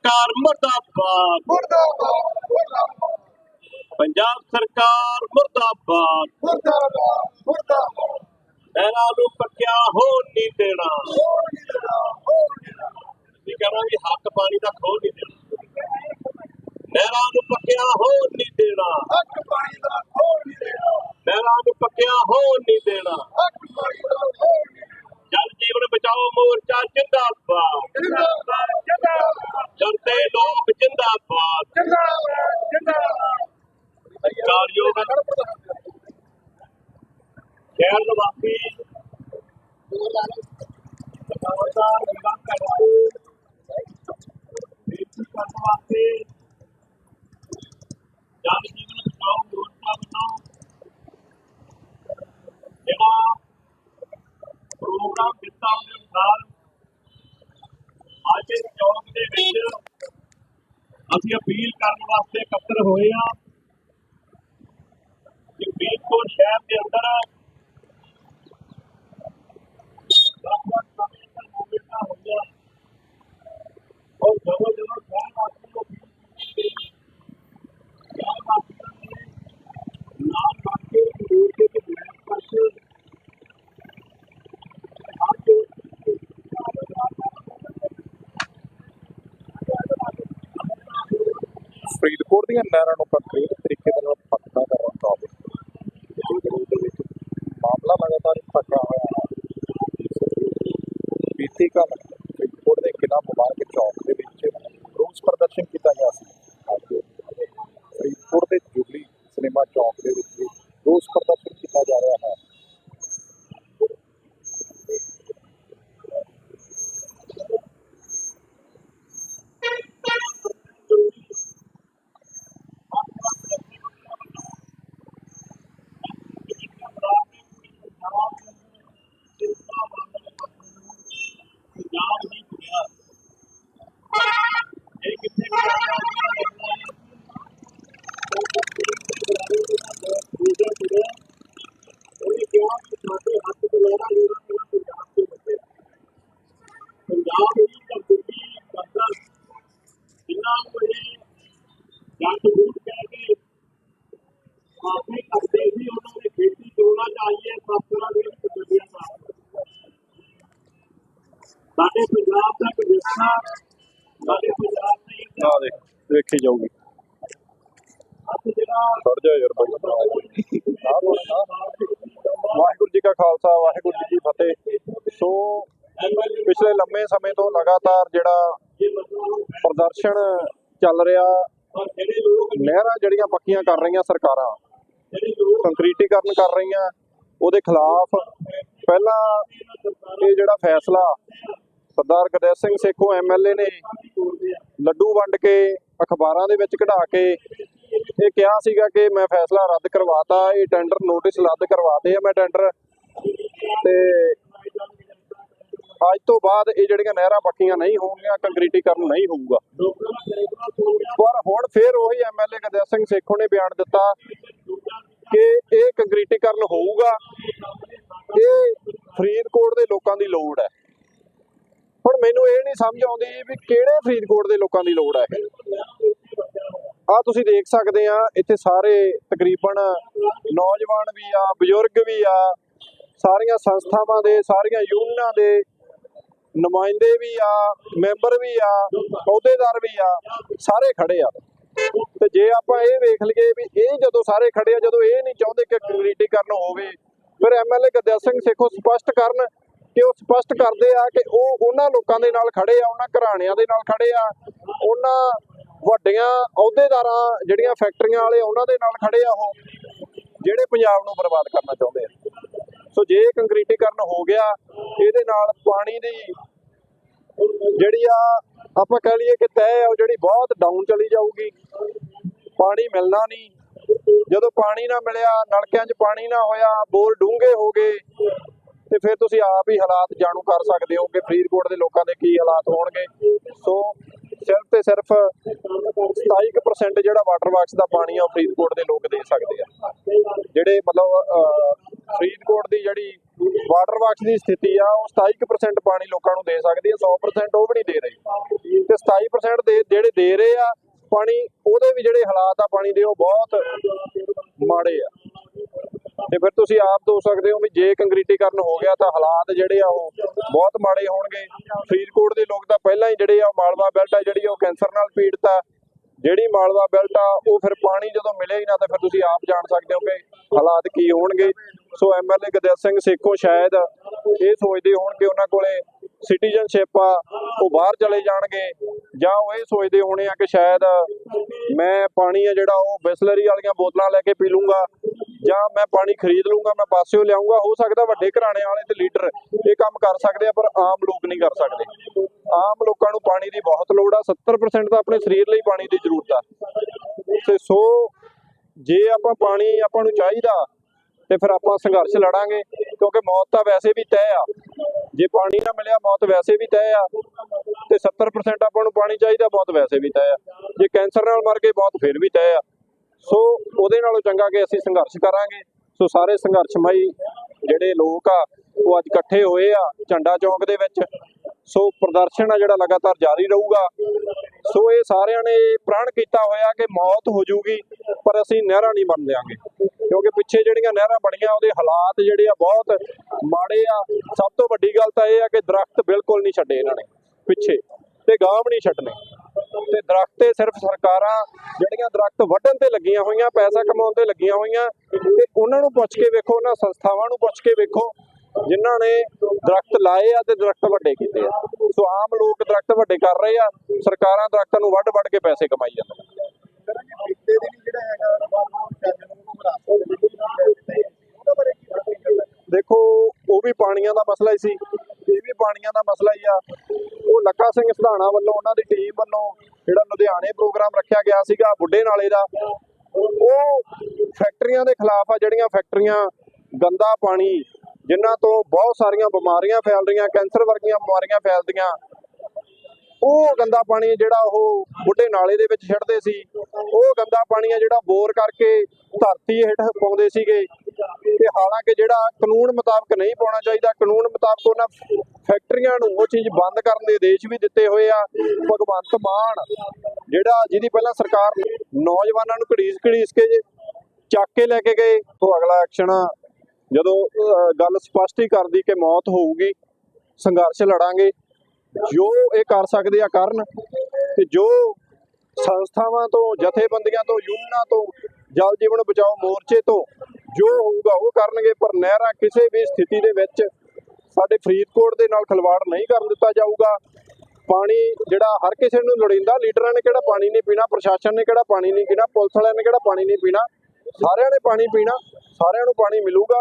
ਸਰਕਾਰ ਮੁਰਦਾਬਾਦ। ਮੁਰਦਾਬਾਦ ਮੁਰਦਾਬਾਦ ਪੰਜਾਬ ਸਰਕਾਰ ਮੁਰਦਾਬਾਦ। ਮੁਰਦਾਬਾਦ ਮੁਰਦਾਬਾਦ ਇਹਨਾਂ ਨੂੰ ਪੱਕਿਆ ਹੋਣ ਨਹੀਂ ਦੇਣਾ। ਹੋਰ ਕਹਿੰਦਾ ਵੀ ਹੱਕ ਪਾਣੀ ਦਾ ਖੋਹ ਨਹੀਂ ਦੇਣਾ। ਨਹਿਰਾਂ ਨੂੰ ਪੱਕਿਆ ਹੋਣ ਨਹੀਂ ਦੇਣਾ ਹੱਕ ਪਾਣੀ ਦਾ ਹੋਰ ਨਹੀਂ ਦੇਣਾ। ਨਹਿਰਾਂ ਨੂੰ ਪੱਕਿਆ ਹੋਣ ਨਹੀਂ ਦੇਣਾ। ਹੱਕ ਪਾਣੀ ਦਾ ਹੋਰ ਜਲ ਜੀਵਨ ਬਚਾਓ ਮੋਰਚਾ ਜਿੰਦਾਬਾਦ। ਜਿੰਦਾਬਾਦ ਜਿੰਦਾਬਾਦ। ਜਨਤੇ ਲੋਕ ਜਿੰਦਾਬਾਦ। ਜਿੰਦਾਬਾਦ ਜਿੰਦਾਬਾਦ ਕਾਰਯੋਗ ਸ਼ਹਿਰ ਨਿਵਾਸੀ। ਸਮਾਜਦਾਰ ਨਿਗਮ ਕਰਦੇ ਬੇਨਤੀ ਕਰਨ ਵਾਸਤੇ। ਜਲ ਜੀਵਨ ਬਚਾਓ ਮੋਰਚਾ ਵੱਲੋਂ ਜਿਹੜਾ ਪ੍ਰੋਗਰਾਮ ਦਿੱਤਾ ਉਹਦੇ ਅਨੁਸਾਰ ਅੱਜ ਚੌਕ ਦੇ ਵਿੱਚ ਅਸੀਂ ਅਪੀਲ ਕਰਨ ਵਾਸਤੇ ਇਕੱਤਰ ਹੋਏ ਆ ਕਿ ਫਰੀਦਕੋਟ ਸ਼ਹਿਰ ਦੇ ਅੰਦਰ ਵੱਖ-ਵੱਖ ਸਮੇਂ ਤੱਕ ਮੂਵਮੈਂਟਾਂ ਹੋਈਆਂ ਔਰ ਜਦੋਂ ਜਦੋਂ ਸ਼ਹਿਰ ਵਾਸੀ ਨੂੰ ਅਪੀਲ ਕੀਤੀ ਗਈ ਸ਼ਹਿਰ ਵਾਸੀਆਂ ਨੇ ਨਾਲ ਲੱਗ ਕੇ ਰੋਡ ਦੇ ਤੇ ਬੈਠ ਕਰਕੇ ਫਰੀਦਕੋਟ ਦੀਆਂ ਨਹਿਰਾਂ ਨੂੰ ਕੰਕਰੀਟ ਤਰੀਕੇ ਦੇ ਨਾਲ ਪੱਕਾ ਕਰਨ ਦਾ ਹੋਵੇ ਦੇ ਵਿੱਚ ਮਾਮਲਾ ਲਗਾਤਾਰ ਫਟਿਆ ਹੋਇਆ ਹੈ ਬੀਤੀ ਕੱਲ ਫਰੀਦਕੋਟ ਦੇ ਕਿਲਾ ਮੁਬਾਰਕ ਚੌਕ ਦੇ ਵਿੱਚ ਰੋਸ ਪ੍ਰਦਰਸ਼ਨ ਕੀਤਾ ਗਿਆ ਸੀ ਅੱਜ ਫਰੀਦਕੋਟ ਦੇ ਜੁਬਲੀ ਸਿਨੇਮਾ ਚੌਕ ਦੇ ਵਿੱਚ ਵੀ ਰੋਸ ਪ੍ਰਦਰਸ਼ਨ ਕੀਤਾ ਜਾ ਰਿਹਾ ਹੈ ਪੰਜਾਬ ਹੀ ਦੁਨੀਆ ਇਹ ਕਿੱਥੇ ਉਹਨੇ ਕਿਹਾ ਕਿ ਸਾਡੇ ਹੱਥ ਤੋਂ ਲੈਣਾ ਲੈਣਾ ਲੈਣਾ ਪੰਜਾਬ ਦੇ ਬੱਚੇ ਪੰਜਾਬ ਦੀ ਧਰਤੀ ਕਰਦਾ ਜਿੰਨਾ ਨੂੰ ਇਹ ਜੱਟ ਬੂਟ ਕਹਿ ਕੇ ਆਪੇ ਕਰਦੇ ਸੀ ਉਹਨਾਂ ਨੇ ਖੇਤੀ ਚੋਣਾ ਚਾਹੀਏ ਸਫਤਰਾਂ ਦੇ ਵਿੱਚ ਗੱਡੀਆਂ ਦਾ ਸਾਡੇ ਪੰਜਾਬ ਦਾ ਸਾਡੇ ਪੰਜਾਬ ਦੇਖ ਜਾਊਗੀ ਜਿਹੜਾ ਜਾ ਯਾਰ ਬਾਈ। ਵਾਹਿਗੁਰੂ ਜੀ ਕਾ ਖਾਲਸਾ ਵਾਹਿਗੁਰੂ ਜੀ ਕੀ ਫਤਿਹ ਸੋ ਪਿਛਲੇ ਲੰਮੇ ਸਮੇਂ ਤੋਂ ਲਗਾਤਾਰ ਜਿਹੜਾ ਪ੍ਰਦਰਸ਼ਨ ਚੱਲ ਰਿਹਾ ਨਹਿਰਾਂ ਜਿਹੜੀਆਂ ਪੱਕੀਆਂ ਕਰ ਰਹੀਆਂ ਸਰਕਾਰਾਂ ਕੰਕਰੀਟੀਕਰਨ ਕਰ ਰਹੀਆਂ ਉਹਦੇ ਖਿਲਾਫ ਪਹਿਲਾਂ ਇਹ ਜਿਹੜਾ ਫੈਸਲਾ ਸਰਦਾਰ ਗੁਰਦੇਵ ਸਿੰਘ ਸੇਖੋਂ ਐਮਐਲਏ ਨੇ ਲੱਡੂ ਵੰਡ ਕੇ ਅਖਬਾਰਾਂ ਦੇ ਵਿੱਚ ਕਢਾ ਕੇ ਇਹ ਕਿਹਾ ਸੀਗਾ ਕਿ ਮੈਂ ਫੈਸਲਾ ਰੱਦ ਕਰਵਾਤਾ, ਇਹ ਟੈਂਡਰ ਨੋਟਿਸ ਰੱਦ ਕਰਵਾਤੇ ਆ ਮੈਂ ਟੈਂਡਰ। ਤੇ ਅੱਜ ਤੋਂ ਬਾਅਦ ਇਹ ਜਿਹੜੀਆਂ ਨਹਿਰਾਂ ਪੱਕੀਆਂ ਨਹੀਂ ਹੋਣਗੀਆਂ ਕੰਕਰੀਟੀਕਰਨ ਨਹੀਂ ਹੋਊਗਾ। ਪਰ ਹੁਣ ਫੇਰ ਉਹੀ ਐਮਐਲਏ ਗੁਰਦੇਵ ਸਿੰਘ ਸੇਖੋਂ ਨੇ ਬਿਆਨ ਦਿੱਤਾ ਕਿ ਇਹ ਕੰਕਰੀਟੀਕਰਨ ਹੋਊਗਾ, ਇਹ ਫਰੀਦਕੋਟ ਦੇ ਲੋਕਾਂ ਦੀ ਲੋੜ ਹੈ। ਹੁਣ ਮੈਨੂੰ ਇਹ ਨਹੀਂ ਸਮਝ ਆਉਂਦੀ ਵੀ ਕਿਹੜੇ ਫਰੀਦਕੋਟ ਦੇ ਲੋਕਾਂ ਦੀ ਲੋੜ ਹੈ ਇਹ। ਆ ਤੁਸੀਂ ਦੇਖ ਸਕਦੇ ਆ, ਇੱਥੇ ਸਾਰੇ ਤਕਰੀਬਨ ਨੌਜਵਾਨ ਵੀ ਆ, ਬਜ਼ੁਰਗ ਵੀ ਆ, ਸਾਰੀਆਂ ਸੰਸਥਾਵਾਂ ਦੇ, ਸਾਰੀਆਂ ਯੂਨੀਅਨਾਂ ਦੇ ਨੁਮਾਇੰਦੇ ਵੀ ਆ, ਮੈਂਬਰ ਵੀ ਆ, ਅਹੁਦੇਦਾਰ ਵੀ ਆ, ਸਾਰੇ ਖੜੇ ਆ। ਤੇ ਜੇ ਆਪਾਂ ਇਹ ਵੇਖ ਲਈਏ ਵੀ ਇਹ ਜਦੋਂ ਸਾਰੇ ਖੜੇ ਆ, ਜਦੋਂ ਇਹ ਨਹੀਂ ਚਾਹੁੰਦੇ ਕਿ ਕੰਕਰੀਟੀਕਰਨ ਹੋਵੇ, ਫਿਰ ਐਮਐਲਏ ਗੁਰਦੇਵ ਸਿੰਘ ਸੇਖੋਂ ਸਪਸ਼ਟ ਕਰਨ ਕਿ ਉਹ ਸਪਸ਼ਟ ਕਰਦੇ ਆ ਕਿ ਉਹ ਉਹਨਾਂ ਲੋਕਾਂ ਦੇ ਨਾਲ ਖੜੇ ਆ, ਉਹਨਾਂ ਘਰਾਣਿਆਂ ਦੇ ਨਾਲ ਖੜੇ ਆ, ਉਹਨਾਂ ਵੱਡੀਆਂ ਅਹੁਦੇਦਾਰਾਂ, ਜਿਹੜੀਆਂ ਫੈਕਟਰੀਆਂ ਵਾਲੇ ਉਹਨਾਂ ਦੇ ਨਾਲ ਖੜੇ ਆ ਉਹ, ਜਿਹੜੇ ਪੰਜਾਬ ਨੂੰ ਬਰਬਾਦ ਕਰਨਾ ਚਾਹੁੰਦੇ ਆ। ਸੋ ਜੇ ਕੰਕਰੀਟੀਕਰਨ ਹੋ ਗਿਆ, ਇਹਦੇ ਨਾਲ ਪਾਣੀ ਦੀ ਜਿਹੜੀ ਆ ਆਪਾਂ ਕਹਿ ਲਈਏ ਕਿ ਤੈਅ ਉਹ ਜਿਹੜੀ ਬਹੁਤ ਡਾਊਨ ਚਲੀ ਜਾਊਗੀ। ਪਾਣੀ ਮਿਲਣਾ ਨਹੀਂ। ਜਦੋਂ ਪਾਣੀ ਨਾ ਮਿਲਿਆ ਨਲਕਿਆਂ 'ਚ ਪਾਣੀ ਨਾ ਹੋਇਆ ਬੋਰ ਡੂੰਘੇ ਹੋ ਗਏ ਤੇ ਫਿਰ ਤੁਸੀਂ ਆਪ ਹੀ ਹਾਲਾਤ ਜਾਣੂ ਕਰ ਸਕਦੇ ਹੋ ਕਿ ਫਰੀਦਕੋਟ ਦੇ ਲੋਕਾਂ ਦੇ ਕੀ ਹਾਲਾਤ ਹੋਣਗੇ। ਸੋ ਸਿਰਫ ਤੇ ਸਿਰਫ 27% ਜਿਹੜਾ ਵਾਟਰ ਵਰਕਸ ਦਾ ਪਾਣੀ ਆ ਉਹ ਫਰੀਦਕੋਟ ਦੇ ਲੋਕ ਦੇ ਸਕਦੇ ਆ। ਜਿਹੜੇ ਮਤਲਬ ਅਹ, ਫਰੀਦਕੋਟ ਦੀ ਜਿਹੜੀ ਵਾਟਰ ਵਰਕਸ ਦੀ ਸਥਿਤੀ ਆ, ਉਹ 27% ਪਾਣੀ ਲੋਕਾਂ ਨੂੰ ਦੇ ਸਕਦੀ ਆ 100% ਉਹ ਵੀ ਨਹੀਂ ਦੇ ਰਹੀ। ਤੇ 27% ਦੇ ਜਿਹੜੇ ਦੇ ਰਹੇ ਆ, ਪਾਣੀ, ਉਹਦੇ ਵੀ ਜਿਹੜੇ ਹਾਲਾਤ ਆ ਪਾਣੀ ਦੇ, ਉਹ ਬਹੁਤ ਮਾੜੇ ਆ। ਤੇ ਫਿਰ ਤੁਸੀਂ ਆਪ ਦੋ ਸਕਦੇ ਹੋ ਵੀ ਜੇ ਕੰਕਰੀਟੀਕਰਨ ਹੋ ਗਿਆ ਤਾਂ ਹਾਲਾਤ ਜਿਹੜੇ ਆ, ਉਹ ਬਹੁਤ ਮਾੜੇ ਹੋਣਗੇ। ਫਰੀਦਕੋਟ ਦੇ ਲੋਕ ਤਾਂ ਪਹਿਲਾਂ ਹੀ ਜਿਹੜੇ ਆ ਮਾਲਵਾ ਬੈਲਟ ਆ, ਜਿਹੜੀ ਉਹ ਕੈਂਸਰ ਨਾਲ ਪੀੜਤ ਆ। ਜਿਹੜੀ ਮਾਲਵਾ ਬੈਲਟ ਆ, ਉਹ ਫਿਰ ਪਾਣੀ ਜਦੋਂ ਮਿਲੇ ਹੀ ਨਾ, ਤਾਂ ਫਿਰ ਤੁਸੀਂ ਆਪ ਜਾਣ ਸਕਦੇ ਹੋ ਕਿ ਹਾਲਾਤ ਕੀ ਹੋਣਗੇ? ਸੋ ਐਮਐਲਏ ਗਦਿਆ ਸਿੰਘ ਸੇਖੋਂ ਸ਼ਾਇਦ ਇਹ ਸੋਚਦੇ ਹੋਣ ਕਿ ਉਹਨਾਂ ਕੋਲੇ ਸਿਟੀਜ਼ਨਸ਼ਿਪ ਆ, ਉਹ ਬਾਹਰ ਚਲੇ ਜਾਣਗੇ ਜਾਂ ਉਹ ਇਹ ਸੋਚਦੇ ਹੋਣੇ ਆ ਕਿ ਸ਼ਾਇਦ ਮੈਂ ਪਾਣੀ ਆ ਜਿਹੜਾ ਉਹ ਬਿਸਲਰੀ ਵਾਲੀਆਂ ਬੋਤਲਾਂ ਲੈ ਕੇ ਪੀ ਲੂੰਗਾ ਜਾਂ ਮੈਂ ਪਾਣੀ ਖਰੀਦ ਲੂੰਗਾ, ਮੈਂ ਪਾਸਿਓ ਲਿਆਉਂਗਾ, ਹੋ ਸਕਦਾ ਵੱਡੇ ਘਰਾਣੇ ਵਾਲੇ ਤੇ ਲੀਡਰ ਇਹ ਕੰਮ ਕਰ ਸਕਦੇ ਆ, ਪਰ ਆਮ ਲੋਕ ਨਹੀਂ ਕਰ ਸਕਦੇ। ਆਮ ਲੋਕਾਂ ਨੂੰ ਪਾਣੀ ਦੀ ਬਹੁਤ ਲੋੜ ਆ 70% ਤਾਂ ਆਪਣੇ ਸਰੀਰ ਲਈ ਪਾਣੀ ਦੀ ਜ਼ਰੂਰਤ ਆ। ਤੇ ਸੋ ਜੇ ਆਪਾਂ ਪਾਣੀ ਆਪਾਂ ਨੂੰ ਚਾਹੀਦਾ ਤੇ ਫਿਰ ਆਪਾਂ ਸੰਘਰਸ਼ ਲੜਾਂਗੇ, ਕਿਉਂਕਿ ਮੌਤ ਤਾਂ ਵੈਸੇ ਵੀ ਤੈਅ ਆ। ਜੇ ਪਾਣੀ ਨਾ ਮਿਲਿਆ, ਮੌਤ ਵੈਸੇ ਵੀ ਤੈਅ ਆ। ਤੇ 70% ਆਪਾਂ ਨੂੰ ਪਾਣੀ ਚਾਹੀਦਾ ਬਹੁਤ ਵੈਸੇ ਵੀ ਤੈਅ ਆ। ਜੇ ਕੈਂਸਰ ਨਾਲ ਮਰ ਗਏ ਬਹੁਤ ਫਿਰ ਵੀ ਤੈਅ ਆ। ਸੋ ਉਹਦੇ ਨਾਲੋਂ ਚੰਗਾ ਕਿ ਅਸੀਂ ਸੰਘਰਸ਼ ਕਰਾਂਗੇ। ਸੋ ਸਾਰੇ ਸੰਘਰਸ਼ਮਈ ਜਿਹੜੇ ਲੋਕ ਆ, ਉਹ ਅੱਜ ਇਕੱਠੇ ਹੋਏ ਆ ਝੰਡਾ ਚੌਂਕ ਦੇ ਵਿੱਚ। ਸੋ ਪ੍ਰਦਰਸ਼ਨ ਆ ਜਿਹੜਾ ਲਗਾਤਾਰ ਜਾਰੀ ਰਹੂਗਾ। ਸੋ ਇਹ ਸਾਰਿਆਂ ਨੇ ਪ੍ਰਣ ਕੀਤਾ ਹੋਇਆ ਕਿ ਮੌਤ ਹੋ ਜੂਗੀ, ਪਰ ਅਸੀਂ ਨਹਿਰਾਂ ਨਹੀਂ ਮੰਨ ਦਿਆਂਗੇ। ਕਿਉਂਕਿ ਪਿੱਛੇ ਜਿਹੜੀਆਂ ਨਹਿਰਾਂ ਬਣੀਆਂ, ਉਹਦੇ ਹਾਲਾਤ ਜਿਹੜੇ ਆ ਬਹੁਤ ਮਾੜੇ ਆ। ਸਭ ਤੋਂ ਵੱਡੀ ਗੱਲ ਤਾਂ ਇਹ ਆ ਕਿ ਦਰਖਤ ਬਿਲਕੁਲ ਨਹੀਂ ਛੱਡੇ ਇਹਨਾਂ ਨੇ, ਪਿੱਛੇ। ਤੇ ਗਾਂਵ ਨਹੀਂ ਛੱਡਣੇ ਤੇ ਦਰਖਤ ਤੇ ਸਿਰਫ ਸਰਕਾਰਾਂ ਜਿਹੜੀਆਂ ਦਰਖਤ ਵੱਢਣ ਤੇ ਲੱਗੀਆਂ ਹੋਈਆਂ, ਪੈਸਾ ਕਮਾਉਣ ਤੇ ਲੱਗੀਆਂ ਹੋਈਆਂ, ਤੇ ਉਹਨਾਂ ਨੂੰ ਪੁੱਛ ਕੇ ਵੇਖੋ, ਉਹਨਾਂ ਸੰਸਥਾਵਾਂ ਨੂੰ ਪੁੱਛ ਕੇ ਵੇਖੋ ਜਿਨ੍ਹਾਂ ਨੇ ਦਰਖਤ ਲਾਏ ਆ ਤੇ ਦਰਖਤ ਵੱਡੇ ਕੀਤੇ ਆ। ਸੋ ਆਮ ਲੋਕ ਦਰਖਤ ਵੱਡੇ ਕਰ ਰਹੇ ਆ ਸਰਕਾਰਾਂ ਦਰਖਤਾਂ ਨੂੰ ਵੱਢ ਵੱਢ ਕੇ ਪੈਸੇ ਕਮਾਈ ਜਾਂਦੀਆਂ ਜਿਹੜਾ ਹੈਗਾ ਪਤਾ ਦੇਖੋ ਉਹ ਵੀ ਪਾਣੀਆਂ ਦਾ ਮਸਲਾ ਹੀ ਸੀ ਇਹ ਵੀ ਪਾਣੀਆਂ ਦਾ ਮਸਲਾ ਹੀ ਆ। ਉਹ ਲੱਖਾ ਸਿੰਘ ਸਿਧਾਣਾ ਵੱਲੋਂ ਉਹਨਾਂ ਦੀ ਟੀਮ ਵੱਲੋਂ ਜਿਹੜਾ ਲੁਧਿਆਣੇ ਪ੍ਰੋਗਰਾਮ ਰੱਖਿਆ ਗਿਆ ਸੀਗਾ ਬੁੱਢੇ ਨਾਲੇ ਦਾ ਉਹ ਫੈਕਟਰੀਆਂ ਦੇ ਖਿਲਾਫ ਆ ਜਿਹੜੀਆਂ ਫੈਕਟਰੀਆਂ ਗੰਦਾ ਪਾਣੀ ਜਿਨ੍ਹਾਂ ਤੋਂ ਬਹੁਤ ਸਾਰੀਆਂ ਬਿਮਾਰੀਆਂ ਫੈਲ ਰਹੀਆਂ, ਕੈਂਸਰ ਵਰਗੀਆਂ ਬਿਮਾਰੀਆਂ ਫੈਲਦੀਆਂ। ਉਹ ਗੰਦਾ ਪਾਣੀ ਜਿਹੜਾ ਉਹ ਬੁੱਢੇ ਨਾਲੇ ਦੇ ਵਿੱਚ ਛੱਡਦੇ ਸੀ। ਉਹ ਗੰਦਾ ਪਾਣੀ ਆ ਜਿਹੜਾ ਬੋਰ ਕਰਕੇ ਧਰਤੀ ਹੇਠ ਪਾਉਂਦੇ ਸੀਗੇ। ਤੇ ਹਾਲਾਂਕਿ ਜਿਹੜਾ ਕਾਨੂੰਨ ਮੁਤਾਬਕ ਨਹੀਂ ਪਾਉਣਾ ਚਾਹੀਦਾ, ਕਾਨੂੰਨ ਮੁਤਾਬਕ ਉਹਨਾਂ ਫੈਕਟਰੀਆਂ ਨੂੰ ਉਹ ਚੀਜ਼ ਬੰਦ ਕਰਨ ਦੇ ਆਦੇਸ਼ ਵੀ ਦਿੱਤੇ ਹੋਏ ਆ। ਭਗਵੰਤ ਮਾਨ, ਜਿਹੜਾ ਜਿਹਦੀ ਪਹਿਲਾਂ ਸਰਕਾਰ ਨੌਜਵਾਨਾਂ ਨੂੰ ਘੜੀਸ ਘੜੀਸ ਕੇ ਜੇ ਚੱਕ ਕੇ ਲੈ ਕੇ ਗਏ, ਉਹ ਅਗਲਾ ਐਕਸ਼ਨ ਜਦੋਂ ਗੱਲ ਸਪਸ਼ਟ ਹੀ ਕਰਦੀ ਕਿ ਮੌਤ ਹੋਊਗੀ, ਸੰਘਰਸ਼ ਲੜਾਂਗੇ, ਜੋ ਇਹ ਕਰ ਸਕਦੇ ਆ ਕਰਨ, ਤੇ ਜੋ ਸੰਸਥਾਵਾਂ ਤੋਂ, ਜਥੇਬੰਦੀਆਂ ਤੋਂ, ਯੂਨੀਅਨਾਂ ਤੋਂ, ਜਲ ਜੀਵਨ ਬਚਾਓ ਮੋਰਚੇ ਤੋਂ ਜੋ ਹੋਊਗਾ ਉਹ ਕਰਨਗੇ, ਪਰ ਨਹਿਰਾਂ ਕਿਸੇ ਵੀ ਸਥਿਤੀ ਦੇ ਵਿੱਚ ਸਾਡੇ ਫਰੀਦਕੋਟ ਦੇ ਨਾਲ ਖਿਲਵਾੜ ਨਹੀਂ ਕਰਨ ਦਿੱਤਾ ਜਾਊਗਾ। ਪਾਣੀ ਜਿਹੜਾ ਹਰ ਕਿਸੇ ਨੂੰ ਲੋੜੀਂਦਾ, ਲੀਡਰਾਂ ਨੇ ਕਿਹੜਾ ਪਾਣੀ ਨਹੀਂ ਪੀਣਾ, ਪ੍ਰਸ਼ਾਸਨ ਨੇ ਕਿਹੜਾ ਪਾਣੀ ਨਹੀਂ ਪੀਣਾ, ਪੁਲਿਸ ਵਾਲਿਆਂ ਨੇ ਕਿਹੜਾ ਪਾਣੀ ਨਹੀਂ ਪੀਣਾ, ਸਾਰਿਆਂ ਨੇ ਪਾਣੀ ਪੀਣਾ, ਸਾਰਿਆਂ ਨੂੰ ਪਾਣੀ ਮਿਲੂਗਾ।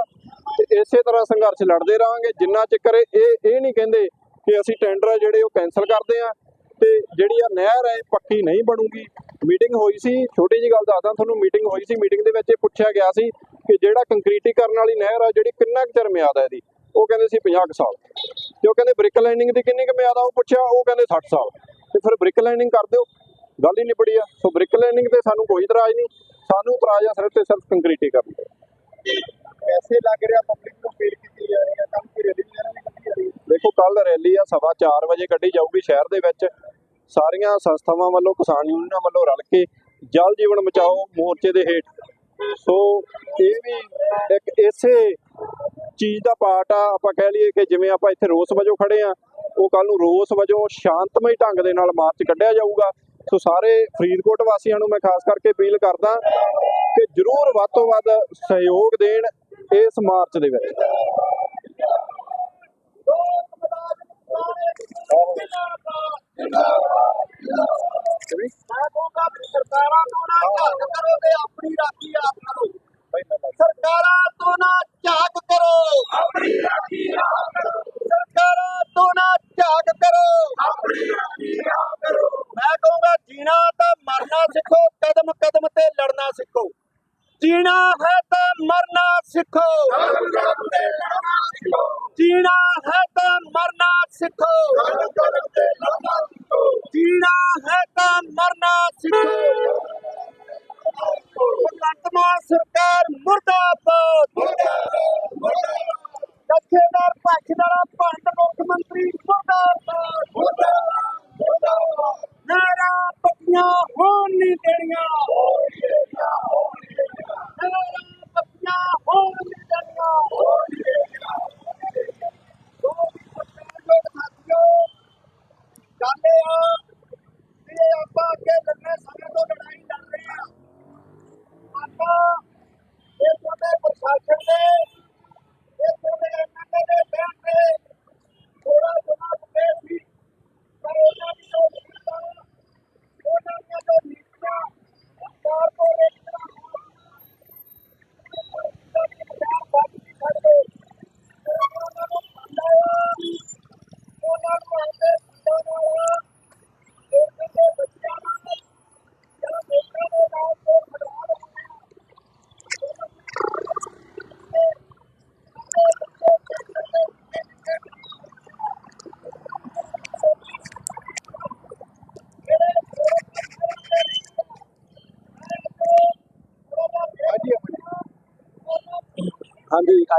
ਤੇ ਇਸੇ ਤਰ੍ਹਾਂ ਸੰਘਰਸ਼ ਲੜਦੇ ਰਹਾਂਗੇ, ਜਿੰਨਾ ਚਿਰ ਇਹ ਇਹ ਨਹੀਂ ਕਹਿੰਦੇ ਕਿ ਅਸੀਂ ਟੈਂਡਰ ਆ ਜਿਹੜੇ ਉਹ ਕੈਨਸਲ ਕਰਦੇ ਆ। ਤੇ ਜਿਹੜੀ ਆ ਨਹਿਰ ਹੈ ਇਹ ਪੱਕੀ ਨਹੀਂ ਬਣੂਗੀ। ਮੀਟਿੰਗ ਹੋਈ ਸੀ, ਛੋਟੀ ਜੀ ਗੱਲ ਦੱਸਦਾ, ਤੁਹਾਨੂੰ ਮੀਟਿੰਗ ਹੋਈ ਸੀ ਮੀਟਿੰਗ ਦੇ ਵਿੱਚ ਇਹ ਪੁੱਛਿਆ ਗਿਆ ਸੀ ਕਿ ਜਿਹੜਾ ਕੰਕਰੀਟੀਕਰਨ ਵਾਲੀ ਨਹਿਰ ਆ, ਜਿਹੜੀ ਕਿੰਨਾ ਕੁ ਚਿਰ ਮਿਆਦ ਹੈ ਇਹਦੀ? ਉਹ ਕਹਿੰਦੇ ਸੀ 50 ਕੁ ਸਾਲ। ਤੇ ਉਹ ਕਹਿੰਦੇ ਬ੍ਰਿਕ ਲਾਈਨਿੰਗ ਦੀ ਕਿੰਨੀ ਕੁ ਮਿਆਦ ਆ, ਉਹ ਪੁੱਛਿਆ, ਉਹ ਕਹਿੰਦੇ 60 ਸਾਲ। ਤੇ ਫਿਰ ਬ੍ਰਿਕ ਲਾਈਨਿੰਗ ਕਰ ਦਿਓ। ਗੱਲ ਹੀ ਨਿਬੜੀ ਆ। ਸੋ ਬ੍ਰਿਕ ਲਾਈਨਿੰਗ ਤੇ ਸਾਨੂੰ ਕੋਈ ਇਤਰਾਜ਼ ਨਹੀਂ। ਸਾਨੂੰ ਇਤਰਾਜ਼ ਆ ਸਿਰਫ ਤੇ ਸਿਰਫ ਕੰਕਰੀਟੀਕਰਨ ਤੇ ਪੈਸੇ ਲੱਗ ਰਿਹਾ ਪਬਲਿਕ ਨੂੰ ਫੀਲ ਕੀਤੀ ਜਾ ਰਹੀ ਹੈ ਕੰਮ ਕੀ ਰੈਲੀ ਵਗੈਰਾ ਵੀ ਕੀਤੀ ਜਾ ਰਹੀ ਹੈ? ਦੇਖੋ ਕੱਲ ਰੈਲੀ ਆ, ਸਵਾ 4 ਵਜੇ ਕੱਢੀ ਜਾਊਗੀ ਸ਼ਹਿਰ ਦੇ ਵਿੱਚ। ਸਾਰੀਆਂ ਸੰਸਥਾਵਾਂ ਵੱਲੋਂ, ਕਿਸਾਨ ਯੂਨੀਅਨਾਂ ਵੱਲੋਂ ਰਲ ਕੇ ਜਲ ਜੀਵਨ ਬਚਾਓ ਮੋਰਚੇ ਦੇ ਹੇਠ। ਸੋ, ਇਹ ਵੀ ਇੱਕ ਇਸੇ ਚੀਜ਼ ਦਾ ਪਾਰਟ ਆ, ਆਪਾਂ ਕਹਿ ਲਈਏ ਕਿ ਜਿਵੇਂ ਆਪਾਂ ਇੱਥੇ ਰੋਸ ਵਜੋਂ ਖੜੇ ਆ, ਉਹ ਕੱਲ ਨੂੰ ਰੋਸ ਵਜੋਂ ਸ਼ਾਂਤਮਈ ਢੰਗ ਦੇ ਨਾਲ ਮਾਰਚ ਕੱਢਿਆ ਜਾਊਗਾ। ਸੋ ਸਾਰੇ ਫਰੀਦਕੋਟ ਵਾਸੀਆਂ ਨੂੰ ਮੈਂ ਖਾਸ ਕਰਕੇ ਅਪੀਲ ਕਰਦਾ ਕਿ ਜਰੂਰ ਵੱਧ ਤੋਂ ਵੱਧ ਸਹਿਯੋਗ ਦੇਣ ਇਸ ਮਾਰਚ ਦੇ ਵਿੱਚ। ਮੈਂ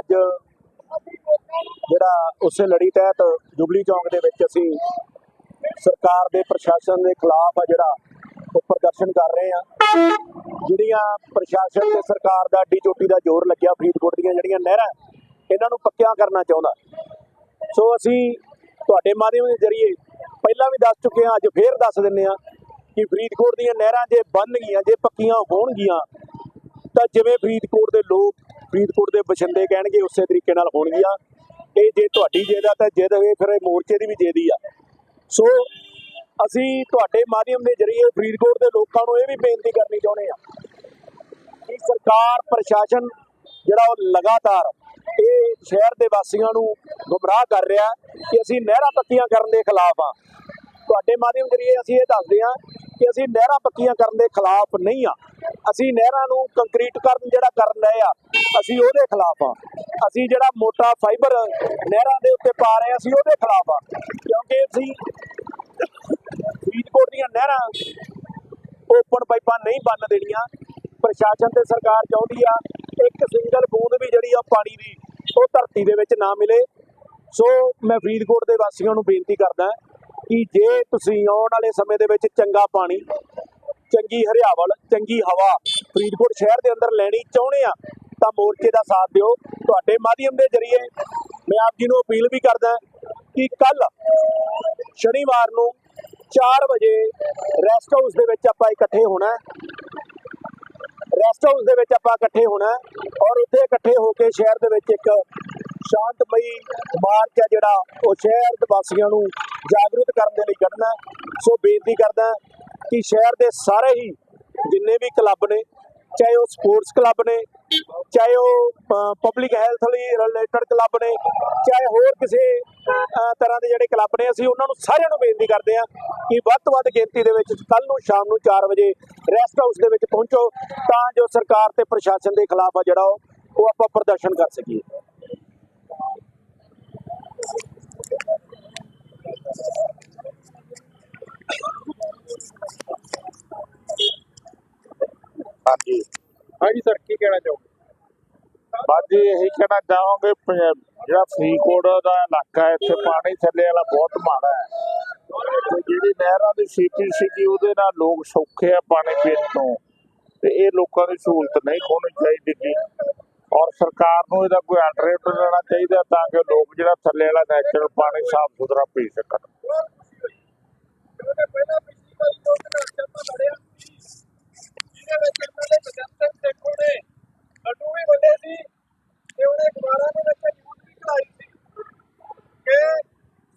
ਅੱਜ ਜਿਹੜਾ ਉਸੇ ਲੜੀ ਤਹਿਤ ਜੁਬਲੀ ਚੌਂਕ ਦੇ ਵਿੱਚ ਅਸੀਂ ਸਰਕਾਰ ਦੇ ਪ੍ਰਸ਼ਾਸਨ ਦੇ ਖਿਲਾਫ ਆ ਜਿਹੜਾ ਉਹ ਪ੍ਰਦਰਸ਼ਨ ਕਰ ਰਹੇ ਆ ਜਿਹੜੀਆਂ ਪ੍ਰਸ਼ਾਸਨ ਤੇ ਸਰਕਾਰ ਦਾ ਅੱਡੀ ਚੋਟੀ ਦਾ ਜ਼ੋਰ ਲੱਗਿਆ ਫਰੀਦਕੋਟ ਦੀਆਂ ਜਿਹੜੀਆਂ ਨਹਿਰਾਂ, ਇਹਨਾਂ ਨੂੰ ਪੱਕਿਆ ਕਰਨਾ ਚਾਹੁੰਦਾ। ਸੋ ਅਸੀਂ ਤੁਹਾਡੇ ਮਾਧਿਅਮ ਦੇ ਜ਼ਰੀਏ ਪਹਿਲਾਂ ਵੀ ਦੱਸ ਚੁੱਕੇ ਹਾਂ, ਅੱਜ ਫੇਰ ਦੱਸ ਦਿੰਨੇ ਆ ਕਿ ਫਰੀਦਕੋਟ ਦੀਆਂ ਨਹਿਰਾਂ ਜੇ ਬਣ ਗਈਆਂ, ਜੇ ਪੱਕੀਆਂ ਹੋਣਗੀਆਂ ਤਾਂ ਜਿਵੇਂ ਫਰੀਦਕੋਟ ਦੇ ਲੋਕ ਫਰੀਦਕੋਟ ਦੇ ਬਛਿੰਦੇ ਕਹਿਣਗੇ, ਉਸੇ ਤਰੀਕੇ ਨਾਲ ਹੋਣਗੀਆਂ। ਇਹ ਜੇ ਤੁਹਾਡੀ ਜਿੱਦ ਆ ਤਾਂ ਜਿੱਦ ਹੋਏ ਫਿਰ ਇਹ ਮੋਰਚੇ ਦੀ ਵੀ ਜਿੱਦ ਹੀ ਆ। ਸੋ ਅਸੀਂ ਤੁਹਾਡੇ ਮਾਧਿਅਮ ਦੇ ਜ਼ਰੀਏ ਫਰੀਦਕੋਟ ਦੇ ਲੋਕਾਂ ਨੂੰ ਇਹ ਵੀ ਬੇਨਤੀ ਕਰਨੀ ਚਾਹੁੰਦੇ ਆ ਕਿ ਸਰਕਾਰ, ਪ੍ਰਸ਼ਾਸਨ ਜਿਹੜਾ ਉਹ ਲਗਾਤਾਰ ਇਹ ਸ਼ਹਿਰ ਦੇ ਵਾਸੀਆਂ ਨੂੰ ਗੁੰਮਰਾਹ ਕਰ ਰਿਹਾ ਕਿ ਅਸੀਂ ਨਹਿਰਾਂ ਪੱਕੀਆਂ ਕਰਨ ਦੇ ਖਿਲਾਫ ਆ ਤੁਹਾਡੇ ਮਾਧਿਅਮ ਜ਼ਰੀਏ ਅਸੀਂ ਇਹ ਦੱਸਦੇ ਹਾਂ ਕਿ ਅਸੀਂ ਨਹਿਰਾਂ ਪੱਕੀਆਂ ਕਰਨ ਦੇ ਖਿਲਾਫ ਨਹੀਂ ਆ। ਅਸੀਂ ਨਹਿਰਾਂ ਨੂੰ ਕੰਕਰੀਟ ਕਰਨ ਜਿਹੜਾ ਕਰਨ ਰਹੇ ਆ, ਅਸੀਂ ਉਹਦੇ ਖਿਲਾਫ ਆ। ਅਸੀਂ ਜਿਹੜਾ ਮੋਟਾ ਫਾਈਬਰ ਨਹਿਰਾਂ ਦੇ ਉੱਤੇ ਪਾ ਰਹੇ ਆ, ਅਸੀਂ ਉਹਦੇ ਖਿਲਾਫ ਆ। ਕਿਉਂਕਿ ਅਸੀਂ ਫਰੀਦਕੋਟ ਦੀਆਂ ਨਹਿਰਾਂ ਓਪਨ ਪਾਈਪਾਂ ਨਹੀਂ ਬੰਨ ਦੇਣੀਆਂ। ਪ੍ਰਸ਼ਾਸਨ ਤੇ ਸਰਕਾਰ ਚਾਹੁੰਦੀ ਆ, ਇੱਕ ਸਿੰਗਲ ਬੂੰਦ ਵੀ ਜਿਹੜੀ ਆ ਪਾਣੀ ਦੀ, ਉਹ ਧਰਤੀ ਦੇ ਵਿੱਚ ਨਾ ਮਿਲੇ। ਸੋ ਮੈਂ ਫਰੀਦਕੋਟ ਦੇ ਵਾਸੀਆਂ ਨੂੰ ਬੇਨਤੀ ਕਰਦਾ ਕਿ ਜੇ ਤੁਸੀਂ ਆਉਣ ਵਾਲੇ ਸਮੇਂ ਦੇ ਵਿੱਚ ਚੰਗਾ ਪਾਣੀ, ਚੰਗੀ ਹਰਿਆਵਲ, ਚੰਗੀ ਹਵਾ ਫਰੀਦਕੋਟ ਸ਼ਹਿਰ ਦੇ ਅੰਦਰ ਲੈਣੀ ਚਾਹੁੰਦੇ ਆ, ਤਾਂ ਮੋਰਚੇ ਦਾ ਸਾਥ ਦਿਓ। ਤੁਹਾਡੇ ਮਾਧਿਅਮ ਦੇ ਜ਼ਰੀਏ ਮੈਂ ਆਪ ਜੀ ਨੂੰ ਅਪੀਲ ਵੀ ਕਰਦਾ ਕਿ ਕੱਲ ਸ਼ਨੀਵਾਰ ਨੂੰ 4 ਵਜੇ ਰੈਸਟ ਹਾਊਸ ਦੇ ਵਿੱਚ ਆਪਾਂ ਇਕੱਠੇ ਹੋਣਾ ਰੈਸਟ ਹਾਊਸ ਦੇ ਵਿੱਚ ਆਪਾਂ ਇਕੱਠੇ ਹੋਣਾ ਔਰ ਉੱਥੇ ਇਕੱਠੇ ਹੋ ਕੇ ਸ਼ਹਿਰ ਦੇ ਵਿੱਚ ਇੱਕ ਸ਼ਾਂਤਮਈ ਮਾਰਚ ਹੈ ਜਿਹੜਾ ਉਹ ਸ਼ਹਿਰ ਦੇ ਵਾਸੀਆਂ ਨੂੰ ਜਾਗਰੂਕ ਕਰਨ ਦੇ ਲਈ ਕੱਢਣਾ ਸੋ ਬੇਨਤੀ ਕਰਦਾ ਕਿ ਸ਼ਹਿਰ ਦੇ ਸਾਰੇ ਹੀ ਜਿੰਨੇ ਵੀ ਕਲੱਬ ਨੇ, ਚਾਹੇ ਉਹ ਸਪੋਰਟਸ ਕਲੱਬ ਨੇ, ਚਾਹੇ ਉਹ ਪਬਲਿਕ ਹੈਲਥ ਲਈ ਰਿਲੇਟਡ ਕਲੱਬ ਨੇ, ਚਾਹੇ ਹੋਰ ਕਿਸੇ ਤਰ੍ਹਾਂ ਦੇ ਜਿਹੜੇ ਕਲੱਬ ਨੇ, ਅਸੀਂ ਉਹਨਾਂ ਨੂੰ ਸਾਰਿਆਂ ਨੂੰ ਬੇਨਤੀ ਕਰਦੇ ਹਾਂ ਕਿ ਵੱਧ ਤੋਂ ਵੱਧ ਗਿਣਤੀ ਦੇ ਵਿੱਚ ਕੱਲ ਨੂੰ ਸ਼ਾਮ ਨੂੰ 4 ਵਜੇ ਰੈਸਟ ਹਾਊਸ ਦੇ ਵਿੱਚ ਪਹੁੰਚੋ ਤਾਂ ਜੋ ਸਰਕਾਰ ਤੇ ਪ੍ਰਸ਼ਾਸਨ ਦੇ ਖਿਲਾਫ ਆ ਜਿਹੜਾ ਉਹ ਆਪਾਂ ਪ੍ਰਦਰਸ਼ਨ ਕਰ ਸਕੀਏ। ਹਾਂਜੀ। ਹਾਂਜੀ ਸਰ ਕੀ ਕਹਿਣਾ ਚਾਹੋਗੇ? ਬਸ ਜੀ ਇਹੀ ਕਹਿਣਾ ਚਾਹਾਂਗੇ ਪੰਜ- ਜਿਹੜਾ ਫਰੀਦਕੋਟ ਦਾ ਇਲਾਕਾ ਹੈ ਇੱਥੇ ਪਾਣੀ ਥੱਲੇ ਵਾਲਾ ਬਹੁਤ ਮਾੜਾ ਹੈ। ਤੇ ਜਿਹੜੀ ਨਹਿਰਾਂ ਦੀ ਸੀਪੀ ਸੀਗੀ ਉਹਦੇ ਨਾਲ ਲੋਕ ਸੌਖੇ ਆ ਪਾਣੀ ਪੀਣ ਤੋਂ। ਤੇ ਇਹ ਲੋਕਾਂ ਦੀ ਸਹੂਲਤ ਨਹੀਂ ਖੋਣੀ ਚਾਹੀਦੀ ਜੀ। ਔਰ ਸਰਕਾਰ ਨੂੰ ਇਹਦਾ ਕੋਈ ਅਲਟਰਨੇਟਿਵ ਲੈਣਾ ਚਾਹੀਦਾ ਤਾਂ ਕਿ ਲੋਕ ਜਿਹੜਾ ਥੱਲੇ ਵਾਲਾ ਨੈਚੁਰਲ ਪਾਣੀ ਸਾਫ਼ ਸੁਥਰਾ ਪੀ ਸਕਣ।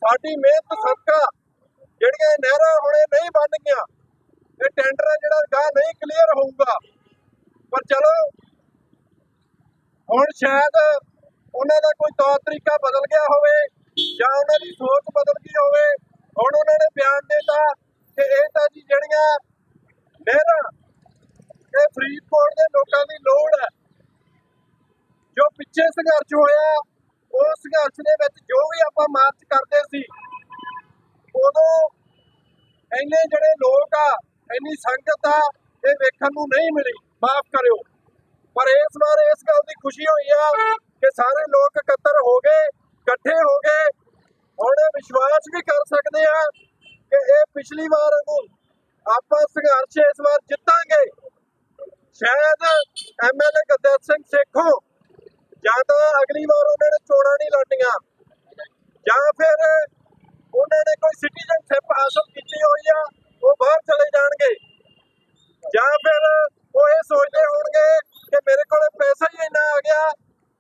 ਸਾਡੀ ਮਿਹਨਤ ਸਦਕਾ ਜਿਹੜੀਆਂ ਨਹਿਰਾਂ ਹੁਣੇ ਨਹੀਂ ਬਣਨਗੀਆਂ ਇਹ ਟੈਂਡਰ ਜਿਹੜਾ ਗਾਹ ਨਹੀਂ ਕਲੀਅਰ ਹੋਊਗਾ। ਪਰ ਚਲੋ ਹੁਣ ਸ਼ਾਇਦ ਉਹਨਾਂ ਦਾ ਕੋਈ ਤੌਰ ਤਰੀਕਾ ਬਦਲ ਗਿਆ ਹੋਵੇ ਜਾਂ ਉਹਨਾਂ ਦੀ ਸੋਚ ਬਦਲ ਗਈ ਹੋਵੇ, ਹੁਣ ਉਹਨਾਂ ਨੇ ਬਿਆਨ ਦਿੱਤਾ ਕਿ ਇਹ ਤਾਂ ਜੀ ਜਿਹੜੀਆਂ ਨਹਿਰਾਂ ਇਹ ਫਰੀਦਕੋਟ ਦੇ ਲੋਕਾਂ ਦੀ ਲੋੜ ਹੈ, ਜੋ ਪਿੱਛੇ ਸੰਘਰਸ਼ ਹੋਇਆ ਉਸ ਸੰਘਰਸ਼ ਦੇ ਵਿੱਚ ਜੋ ਵੀ ਆਪਾਂ ਮਾਰਚ ਕਰਦੇ ਸੀ, ਉਦੋਂ ਇੰਨੇ ਜਿਹੜੇ ਲੋਕ ਆ, ਇੰਨੀ ਸੰਗਤ ਆ, ਇਹ ਵੇਖਣ ਨੂੰ ਨਹੀਂ ਮਿਲੀ। ਮਾਫ ਕਰਿਓ। ਪਰ ਇਸ ਵਾਰ ਇਸ ਗੱਲ ਦੀ ਖੁਸ਼ੀ ਹੋਈ ਆ ਕਿ ਸਾਰੇ ਲੋਕ ਇਕੱਤਰ ਹੋ ਗਏ, ਇਕੱਠੇ ਹੋ ਗਏ। ਹੁਣ ਵਿਸ਼ਵਾਸ ਵੀ ਕਰ ਸਕਦੇ ਆ ਕਿ ਇਹ ਪਿਛਲੀ ਵਾਰ ਨੂੰ ਆਪਾਂ ਸੰਘਰਸ਼ ਇਸ ਵਾਰ ਜਿੱਤਾਂਗੇ। ਸ਼ਾਇਦ ਐਮਐਲਏ ਗੁਰਦੇਵ ਸਿੰਘ ਸੇਖੋ ਜਾਂ ਤਾਂ ਅਗਲੀ ਵਾਰ ਉਹਨਾਂ ਨੇ ਚੋਣਾਂ ਨਹੀਂ ਲੜਨੀਆਂ, ਜਾਂ ਫਿਰ ਉਹਨਾਂ ਨੇ ਕੋਈ ਸਿਟੀਜ਼ਨਸ਼ਿਪ ਹਾਸਲ ਕੀਤੀ ਹੋਈ ਆ, ਉਹ ਬਾਹਰ ਚਲੇ ਜਾਣਗੇ। ਜਾਂ ਫਿਰ ਉਹ ਇਹ ਸੋਚਦੇ ਹੋਣਗੇ ਕਿ ਮੇਰੇ ਕੋਲ ਪੈਸਾ ਹੀ ਇੰਨਾ ਆ ਗਿਆ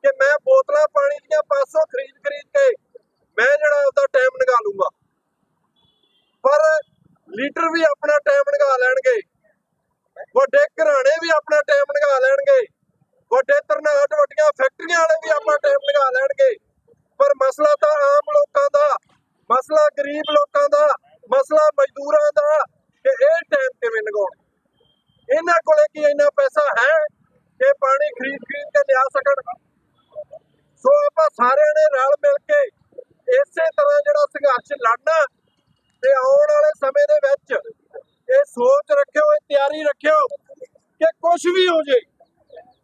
ਕਿ ਮੈਂ ਬੋਤਲਾਂ ਪਾਣੀ ਦੀਆਂ 500 ਖਰੀਦ ਖਰੀਦ ਕੇ ਮੈਂ ਜਿਹੜਾ ਉਹਦਾ ਟਾਈਮ ਨਿਕਾ ਲੂੰਗਾ ਪਰ ਲੀਡਰ ਵੀ ਆਪਣਾ ਟਾਈਮ ਨਿਕਾ ਲੈਣਗੇ। ਵੱਡੇ ਘਰਾਣੇ ਵੀ ਆਪਣਾ ਟਾਈਮ ਨਿਕਾ ਲੈਣਗੇ। ਵੱਡੇ ਤਰਨਾਟ ਵੱਡੀਆਂ ਫੈਕਟਰੀਆਂ ਵਾਲੇ ਵੀ ਆਪਣਾ ਟਾਈਮ ਨਿਕਾ ਲੈਣਗੇ। ਪਰ ਮਸਲਾ ਤਾਂ ਆਮ ਲੋਕਾਂ ਦਾ, ਮਸਲਾ ਗਰੀਬ ਲੋਕਾਂ ਦਾ, ਮਸਲਾ ਮਜ਼ਦੂਰਾਂ ਦਾ ਕਿ ਇਹ ਟਾਈਮ ਕਿਵੇਂ ਲਗਾਉਣ ਇਹਨਾਂ ਕੋਲੇ ਕੀ ਇੰਨਾ ਪੈਸਾ ਹੈ? ਕਿ ਪਾਣੀ ਖਰੀਦ ਖਰੀਦ ਕੇ ਲਿਆ ਸਕਣ, ਸੋ ਆਪਾਂ ਸਾਰਿਆਂ ਨੇ ਰਲ ਮਿਲ ਕੇ ਇਸੇ ਤਰ੍ਹਾਂ ਜਿਹੜਾ ਸੰਘਰਸ਼ ਲੜਨਾ ਤੇ ਆਉਣ ਵਾਲੇ ਸਮੇਂ ਦੇ ਵਿੱਚ ਇਹ ਸੋਚ ਰੱਖਿਓ, ਇਹ ਤਿਆਰੀ ਰੱਖਿਓ ਕਿ ਕੁਝ ਵੀ ਹੋ ਜੇ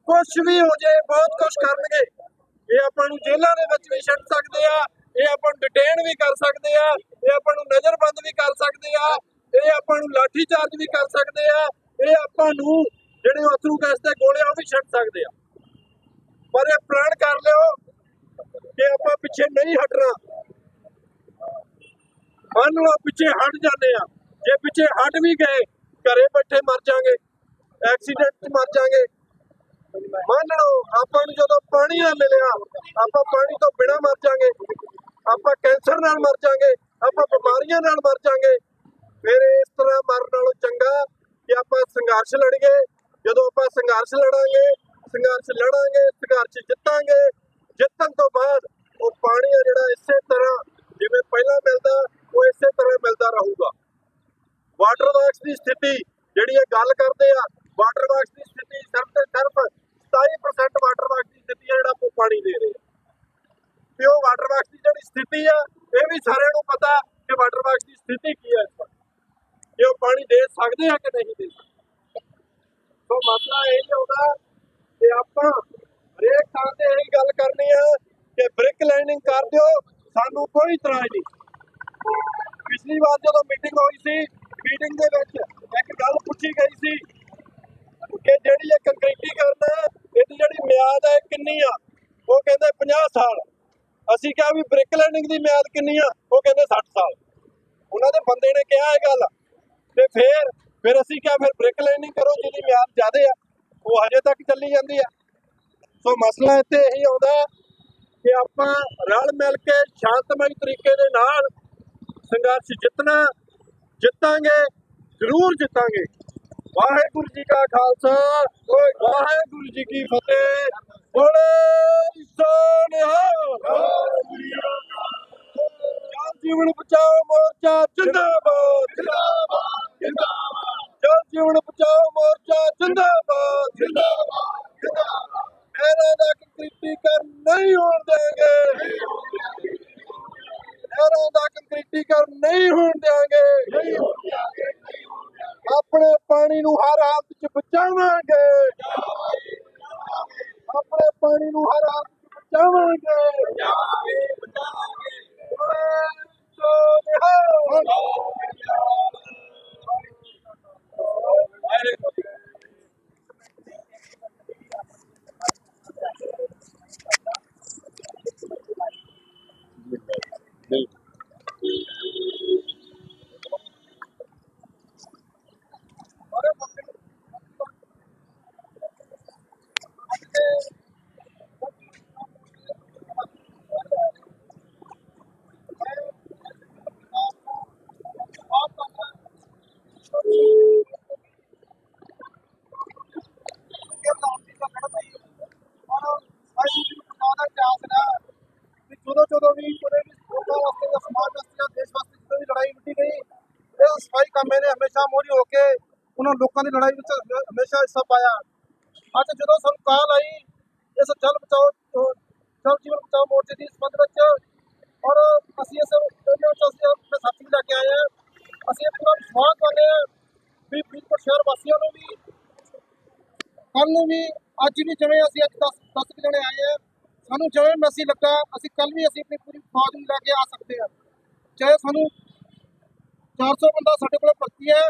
ਕੁਝ ਵੀ ਹੋ ਜੇ, ਬਹੁਤ ਕੁਝ ਕਰਨਗੇ। ਇਹ ਆਪਾਂ ਨੂੰ ਜੇਲ੍ਹਾਂ ਦੇ ਵਿੱਚ ਵੀ ਛੱਡ ਸਕਦੇ ਆ, ਇਹ ਆਪਾਂ ਨੂੰ ਡਿਟੇਨ ਵੀ ਕਰ ਸਕਦੇ ਆ, ਇਹ ਆਪਾਂ ਨੂੰ ਨਜ਼ਰਬੰਦ ਵੀ ਕਰ ਸਕਦੇ ਆ, ਇਹ ਆਪਾਂ ਨੂੰ ਲਾਠੀ ਚਾਰਜ ਵੀ ਕਰ ਸਕਦੇ ਆ, ਇਹ ਆਪਾਂ ਨੂੰ ਜਿਹੜੇ ਅਥਰੂ ਗੈਸ ਦੇ ਗੋਲੇ ਉਹ ਵੀ ਛੱਡ ਸਕਦੇ ਆ। ਪਰ ਇਹ ਪ੍ਰਣ ਕਰ ਲਿਓ ਕਿ ਆਪਾਂ ਪਿੱਛੇ ਨਹੀਂ ਹਟਣਾ। ਮੰਨ ਲਓ ਪਿੱਛੇ ਹਟ ਜਾਂਦੇ ਆ। ਜੇ ਪਿੱਛੇ ਹਟ ਵੀ ਗਏ, ਘਰੇ ਬੈਠੇ ਮਰ ਜਾਗੇ ਐਕਸੀਡੈਂਟ ਮਰ ਜਾਾਂਗੇ। ਮੰਨ ਲਓ ਆਪਾਂ ਨੂੰ ਜਦੋਂ ਪਾਣੀ ਨਾ ਮਿਲਿਆ, ਆਪਾਂ ਪਾਣੀ ਤੋਂ ਬਿਨਾ ਮਰ ਜਾਾਂਗੇ। ਆਪਾਂ ਕੈਂਸਰ ਨਾਲ ਮਰ ਜਾਗੇ, ਆਪਾਂ ਬਿਮਾਰੀਆਂ ਨਾਲ ਮਰ ਜਾਗੇ। ਫਿਰ ਇਸ ਤਰ੍ਹਾਂ ਮਰਨ ਨਾਲੋਂ ਚੰਗਾ ਕਿ ਆਪਾਂ ਸੰਘਰਸ਼ ਲੜੀਏ ਜਦੋਂ ਆਪਾਂ ਸੰਘਰਸ਼ ਲੜਾਂਗੇ ਸੰਘਰਸ਼ ਲੜਾਂਗੇ, ਸੰਘਰਸ਼ ਜਿੱਤਾਂਗੇ, ਜਿੱਤਣ ਤੋਂ ਬਾਅਦ ਉਹ ਪਾਣੀ ਆ ਜਿਹੜਾ ਇਸੇ ਤਰ੍ਹਾਂ ਜਿਵੇਂ ਪਹਿਲਾਂ ਮਿਲਦਾ, ਉਹ ਇਸੇ ਤਰ੍ਹਾਂ ਮਿਲਦਾ ਰਹੂਗਾ। ਵਾਟਰ ਵਰਕਸ ਦੀ ਸਥਿਤੀ ਜਿਹੜੀ ਇਹ ਗੱਲ ਕਰਦੇ ਆ, ਵਾਟਰ ਵਰਕਸ ਦੀ ਸਥਿਤੀ ਸਿਰਫ ਤੇ ਸਿਰਫ 27% ਵਾਟਰ ਵਰਕਸ ਦੀ ਸਥਿਤੀ ਜਿਹੜਾ ਆਪਾਂ ਪਾਣੀ ਦੇ ਰਹੇ ਆ। ਤੇ ਉਹ ਵਾਟਰ ਵਰਕਸ ਦੀ ਜਿਹੜੀ ਸਥਿਤੀ ਆ, ਇਹ ਵੀ ਸਾਰਿਆਂ ਨੂੰ ਪਤਾ ਕਿ ਵਾਟਰ ਵਰਕਸ ਦੀ ਸਥਿਤੀ ਕੀ ਹੈ ਇਸ ਵਕਤ। ਕਿ ਪਾਣੀ ਦੇ ਸਕਦੇ ਆ ਕਿ ਨਹੀਂ ਦੇ ਸਕਦੇ? ਸੋ ਮਸਲਾ ਇਹ ਆਉਂਦਾ ਕਿ ਆਪਾਂ ਹਰੇਕ ਥਾਂ ਤੇ ਇਹੀ ਗੱਲ ਕਰਨੀ ਆ ਕਿ ਬ੍ਰਿਕ ਲੈਂਡਿੰਗ ਕਰ ਦਿਓ, ਸਾਨੂੰ ਕੋਈ ਇਤਰਾਜ਼ ਨਹੀਂ। ਪਿਛਲੀ ਵਾਰ ਜਦੋਂ ਮੀਟਿੰਗ ਹੋਈ ਸੀ ਮੀਟਿੰਗ ਦੇ ਵਿੱਚ ਇੱਕ ਗੱਲ ਪੁੱਛੀ ਗਈ ਸੀ ਕਿ ਜਿਹੜੀ ਇਹ ਕੰਕਰੀਟੀਕਰਨ ਹੈ, ਇਹਦੀ ਜਿਹੜੀ ਮਿਆਦ ਹੈ ਕਿੰਨੀ ਆ? ਉਹ ਕਹਿੰਦੇ 50 ਸਾਲ। ਅਸੀਂ ਕਿਹਾ ਵੀ ਬ੍ਰਿਕ ਲੈਂਡਿੰਗ ਦੀ ਮਿਆਦ ਕਿੰਨੀ ਆ? ਉਹ ਕਹਿੰਦੇ 60 ਸਾਲ। ਉਹਨਾਂ ਦੇ ਬੰਦੇ ਨੇ ਕਿਹਾ ਇਹ ਗੱਲ। ਤੇ ਫੇਰ ਫਿਰ ਅਸੀਂ ਕਿਹਾ, ਫਿਰ ਬ੍ਰੇਕ ਲਾਈਨਿੰਗ ਕਰੋ ਜਿਹਦੀ ਮਿਆਦ ਜ਼ਿਆਦੇ ਆ, ਉਹ ਹਜੇ ਤੱਕ ਚੱਲੀ ਜਾਂਦੀ ਆ। ਸੋ ਮਸਲਾ ਇੱਥੇ ਇਹੀ ਆਉਂਦਾ ਕਿ ਆਪਾਂ ਰਲ ਮਿਲ ਕੇ ਸ਼ਾਂਤਮਈ ਤਰੀਕੇ ਦੇ ਨਾਲ ਸੰਘਰਸ਼ ਜਿੱਤਣਾ ਜਿੱਤਾਂਗੇ, ਜ਼ਰੂਰ ਜਿੱਤਾਂਗੇ। ਵਾਹਿਗੁਰੂ ਜੀ ਕਾ ਖਾਲਸਾ, ਵਾਹਿਗੁਰੂ ਜੀ ਕੀ ਫਤਿਹ। ਬੋਲੇ ਸੋਨਿਹਾ ਜਲ ਜੀਵਨ ਬਚਾਓ ਮੋਰਚਾ, ਜਿੰਦਾਬਾਦ। ਜਿੰਦਾਬਾਦ ਜਿੰਦਾਬਾਦ। ਜਲ ਜੀਵਨ ਬਚਾਓ ਮੋਰਚਾ ਜਿੰਦਾਬਾਦ। ਜਿੰਦਾਬਾਦ ਜਿੰਦਾਬਾਦ ਇਹਨਾਂ ਦਾ ਕੰਕਰੀਟੀਕਰਨ ਨਹੀਂ ਹੋਣ ਦੇਗੇ ਇਹਨਾਂ ਦਾ ਕੰਕਰੀਟੀਕਰਨ ਨਹੀਂ ਹੋਣ ਦੇਾਂਗੇ ਆਪਣੇ ਪਾਣੀ ਨੂੰ ਹਰ ਹਾਲਤ 'ਚ ਬਚਾਵਾਂਗੇ। ਆਪਣੇ ਪਾਣੀ ਨੂੰ ਹਰ ਹਾਲਤ 'ਚ ਬਚਾਵਾਂਗੇ। ਜਦੋਂ ਜਦੋਂ ਵੀ ਕੋਈ ਵੀ ਲੋਕਾਂ ਵਾਸਤੇ ਜਾਂ ਸਮਾਜ ਵਾਸਤੇ ਜਾਂ ਦੇਸ਼ ਵਾਸਤੇ ਜਦੋਂ ਵੀ ਲੜਾਈ ਵਿੱਢੀ ਗਈ ਇਹ ਸਫ਼ਾਈ ਕਾਮੇ ਨੇ ਹਮੇਸ਼ਾ ਮੋਹਰੀ ਹੋ ਕੇ ਉਹਨਾਂ ਲੋਕਾਂ ਦੀ ਲੜਾਈ ਵਿੱਚ ਹਮੇਸ਼ਾ ਹਿੱਸਾ ਪਾਇਆ। ਅੱਜ ਜਦੋਂ ਸਾਨੂੰ ਕਾਲ ਆਈ, ਇਸ ਜਲ ਬਚਾਓ ਜਲ ਜੀਵਨ ਬਚਾਓ ਮੋਰਚੇ ਦੀ ਸੰਬੰਧ ਵਿੱਚ, ਔਰ ਅਸੀਂ ਇਸ ਏਰੀਆ ਵਿੱਚ ਅਸੀਂ ਆਪਣੇ ਸਾਥੀ ਲੈ ਕੇ ਆਏ ਹਾਂ। ਅਸੀਂ ਇਹ ਪੂਰਾ ਵਿਸ਼ਵਾਸ ਕਰਨੇ ਹਾਂ ਵੀ ਫਰੀਦਕੋਟ ਸ਼ਹਿਰ ਵਾਸੀਆਂ ਨੂੰ ਵੀ ਕੱਲ ਨੂੰ ਵੀ, ਅੱਜ ਵੀ ਜਿਵੇਂ ਅਸੀਂ ਅੱਜ 10 10 ਜਣੇ ਆਏ ਆ ਸਾਨੂੰ ਜਿਵੇਂ ਮੈਸੇਜ ਲੱਗਾ, ਅਸੀਂ ਕੱਲ ਵੀ ਅਸੀਂ ਆਪਣੀ ਪੂਰੀ ਫੌਜ ਨੂੰ ਲੈ ਕੇ ਆ ਸਕਦੇ ਹਾਂ। ਚਾਹੇ ਸਾਨੂੰ 400 ਬੰਦਾ ਸਾਡੇ ਕੋਲ ਭਰਤੀ ਹੈ।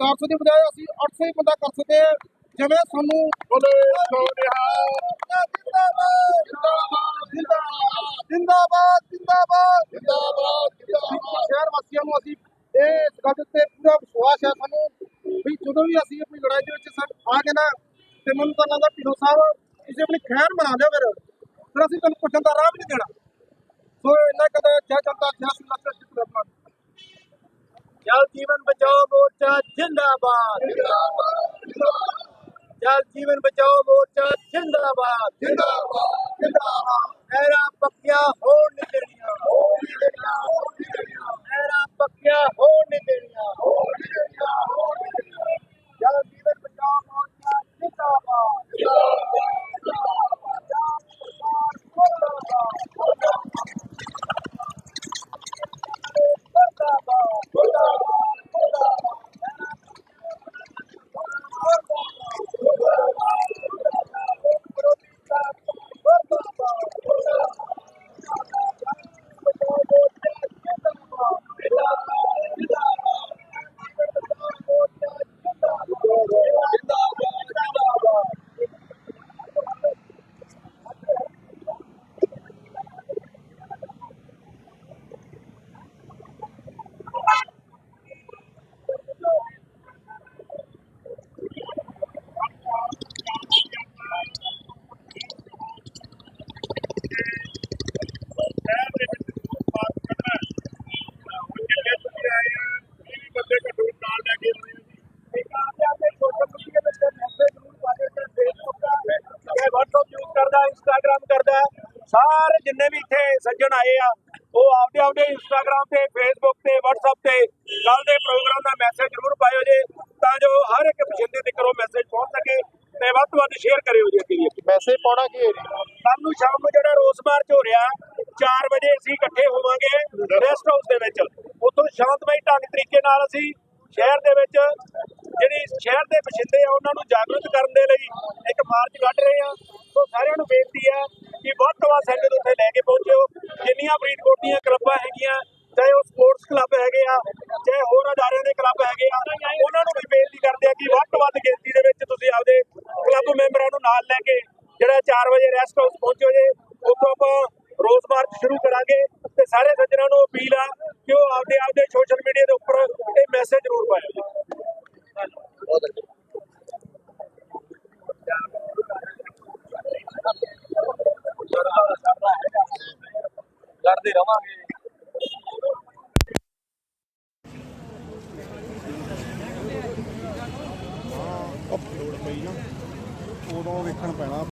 400 ਦੀ ਬਜਾਏ ਅਸੀਂ 800 ਹੀ ਬੰਦਾ ਕਰ ਸਕਦੇ ਹਾਂ। ਜਿਵੇਂ ਸਾਨੂੰ ਬੋਲੇ ਜਿੰਦਾਬਾਦ ਜਿੰਦਾਬਾਦ। ਜਿੰਦਾਬਾਦ ਜਿੰਦਾਬਾਦ। ਜਿੰਦਾਬਾਦ ਜਿੰਦਾਬਾਦ। ਸ਼ਹਿਰ ਵਾਸੀਆਂ ਨੂੰ ਅਸੀਂ ਇਹ ਇਸ ਗੱਲ ਤੇ ਪੂਰਾ ਵਿਸ਼ਵਾਸ ਹੈ ਸਾਨੂੰ ਵੀ ਜਦੋਂ ਵੀ ਅਸੀਂ ਆਪਣੀ ਲੜਾਈ ਦੇ ਵਿੱਚ ਸਰ ਆ ਨਾ ਤੇ ਮੈਨੂੰ ਤਾਂ ਲੱਗਦਾ ਢਿੱਲੋਂ ਸਾਹਿਬ ਤੁਸੀਂ ਆਪਣੀ ਖੈਰ ਬਣਾ ਲਿਓ ਫਿਰ। ਫਿਰ ਅਸੀਂ ਤੁਹਾਨੂੰ ਪੁੱਛਣ ਦਾ ਰਾਹ ਵੀ ਨਹੀਂ ਦੇਣਾ ਸੋ ਇੰਨਾ ਕਦੇ ਜੈ ਜਨਤਾ ਜੈ ਸਿੰਘ ਲੱਖਾ ਜਿੰਦਾਬਾਦ ਜਲ ਜੀਵਨ ਬਚਾਓ ਮੋਰਚਾ ਜਿੰਦਾਬਾਦ। ਜਲ ਜੀਵਨ ਬਚਾਓ ਮੋਰਚਾ ਜਿੰਦਾਬਾਦ। ਜਿੰਦਾਬਾਦ ਜਿੰਦਾਬਾਦ ਨਹਿਰਾਂ ਪੱਕੀਆਂ ਹੋਣ ਨਹੀਂ ਦੇਣੀਆਂ ਹੋਣ ਨਹੀਂ ਦੇਣੀਆਂ ਹੋਣ ਨਹੀਂ ਦੇਣੀਆਂ ਨਹਿਰਾਂ ਪੱਕੀਆਂ ਹੋਣ ਨਹੀਂ ਦੇਣੀਆਂ ਹੋਣ ਨਹੀਂ ਦੇਣੀਆਂ ਹੋਣ ਨਹੀਂ ਦੇਣੀਆਂ ਜਲ ਜੀਵਨ ਬਚਾਓ ਮੋਰਚਾ ਜਿੰਦਾਬਾਦ ਸ਼ਹਿਰ ਦੇ ਵਿੱਚ ਪਾਸ ਕਰਨਾ ਹੈ ਉਹ ਜਿੱਥੇ ਤੁਸੀਂ ਆਏ ਆ ਇਹ ਵੀ ਬੰਦੇ ਘੱਟੋ ਘੱਟ ਨਾਲ ਲੈ ਕੇ ਆਉਣੇ ਆ ਜੀ ਇੱਕ ਆਪਦੇ ਆਪਦੇ ਸੋਸ਼ਲ ਮੀਡੀਆ ਦੇ ਉੱਤੇ ਮੈਸੇਜ ਜ਼ਰੂਰ ਪਾਦੇ ਤੇ ਫੇਸਬੁੱਕ ਦਾ ਇਹ WhatsApp ਯੂਜ਼ ਕਰਦਾ ਇੰਸਟਾਗ੍ਰam ਕਰਦਾ ਸਾਰੇ ਜਿੰਨੇ ਵੀ ਇੱਥੇ ਸੱਜਣ ਆਏ ਆ ਉਹ ਆਪਦੇ ਆਪਦੇ ਇੰਸਟਾਗ੍ਰam ਤੇ ਫੇਸਬੁੱਕ ਤੇ WhatsApp ਤੇ ਕੱਲ ਦੇ ਪ੍ਰੋਗਰਾਮ ਦਾ ਮੈਸੇਜ ਜ਼ਰੂਰ ਪਾਇਓ ਜੇ ਤਾਂ ਜੋ ਹਰ ਇੱਕ ਪਛਿੰਦੇ ਤੱਕ ਉਹ ਮੈਸੇਜ ਪਹੁੰਚ ਸਕੇ ਤੇ ਵੱਧ ਤੋਂ ਵੱਧ ਸ਼ੇਅਰ ਕਰਿਓ ਜੀ ਅੱਗੇ ਵੀ ਮੈਸੇਜ ਪਾਉਣਾ ਕੀ ਹੈ ਜੀ ਕੱਲ ਨੂੰ ਸ਼ਾਮ ਨੂੰ ਜਿਹੜਾ ਰੋਸ ਮਾਰਚ ਹੋ ਰਿਹਾ 4 ਵਜੇ ਅਸੀਂ ਇਕੱਠੇ ਹੋਵਾਂਗੇ ਰੈਸਟ ਹਾਊਸ ਦੇ ਵਿੱਚ ਉੱਥੋਂ ਸ਼ਾਂਤਮਈ ਢੰਗ ਤਰੀਕੇ ਨਾਲ ਅਸੀਂ ਸ਼ਹਿਰ ਦੇ ਵਿੱਚ ਜਿਹੜੀ ਸ਼ਹਿਰ ਦੇ ਬਸ਼ਿੰਦੇ ਆ ਉਹਨਾਂ ਨੂੰ ਜਾਗਰੂਕ ਕਰਨ ਦੇ ਲਈ ਇੱਕ ਮਾਰਚ ਕੱਢ ਰਹੇ ਆ ਸੋ ਸਾਰਿਆਂ ਨੂੰ ਬੇਨਤੀ ਹੈ ਕਿ ਵੱਧ ਤੋਂ ਵੱਧ ਸੰਗਤ ਉੱਥੇ ਲੈ ਕੇ ਪਹੁੰਚਿਓ ਜਿੰਨੀਆਂ ਫਰੀਦਕੋਟ ਦੀਆਂ ਕਲੱਬਾਂ ਹੈਗੀਆਂ, ਚਾਹੇ ਉਹ ਸਪੋਰਟਸ ਕਲੱਬ ਹੈਗੇ ਆ, ਚਾਹੇ ਹੋਰ ਅਦਾਰਿਆਂ ਦੇ ਕਲੱਬ ਹੈਗੇ ਆ, ਉਹਨਾਂ ਨੂੰ ਵੀ ਬੇਨਤੀ ਕਰਦੇ ਆ ਕਿ ਵੱਧ ਤੋਂ ਵੱਧ ਗਿਣਤੀ ਦੇ ਵਿੱਚ ਤੁਸੀਂ ਆਪਦੇ ਕਲੱਬ ਮੈਂਬਰਾਂ ਨੂੰ ਨਾਲ ਲੈ ਕੇ ਜਿਹੜਾ 4 ਵਜੇ ਰੈਸਟ ਹਾਊਸ ਪਹੁੰਚੋ ਜੇ, ਉੱਥੋਂ ਆਪਾਂ ਰੋਜ਼ ਮਾਰਚ ਸ਼ੁਰੂ ਕਰਾਂਗੇ ਤੇ ਸਾਰੇ ਸੱਜਣਾਂ ਨੂੰ ਅਪੀਲ ਆ ਕਿ ਉਹ ਆਪਦੇ ਆਪਦੇ ਸੋਸ਼ਲ ਮੀਡੀਆ ਦੇ ਉੱਪਰ ਇਹ ਮੈਸੇਜ ਜ਼ਰੂਰ ਪਾਇਓ। ਲੜਦੇ ਰਵਾਂਗੇ। ਉਦੋਂ ਵੇਖਣ ਪੈਣਾ।